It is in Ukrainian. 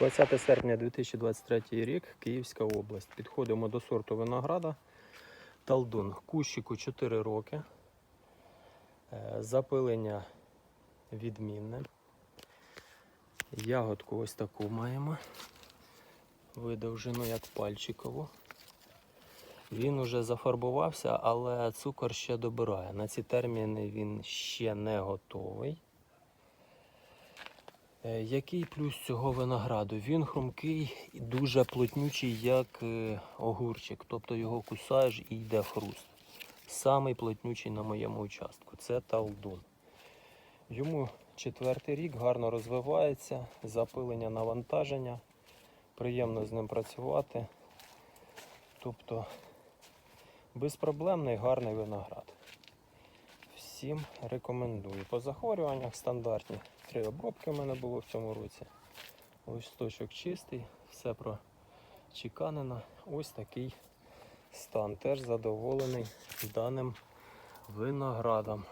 20 серпня 2023 рік, Київська область. Підходимо до сорту винограда Талдун. Кущику 4 роки. Е, Запилення відмінне. Ягодку ось таку маємо. Видовжену як пальчикову. Він уже зафарбувався, але цукор ще добирає. На ці терміни він ще не готовий. Е, Який плюс цього винограду? Він хрумкий і дуже плотнючий, як е, огурчик. Тобто його кусаєш і йде хруст. Самий плотнючий на моєму участку. Це талдун. Йому четвертий рік гарно розвивається, запилення навантаження. Приємно з ним працювати. Тобто безпроблемний гарний виноград. Всім рекомендую. По захворюваннях стандартні. Три обробки в мене було в цьому році. Ось точок чистий, все прочеканено. Ось такий стан. Теж задоволений даним виноградом.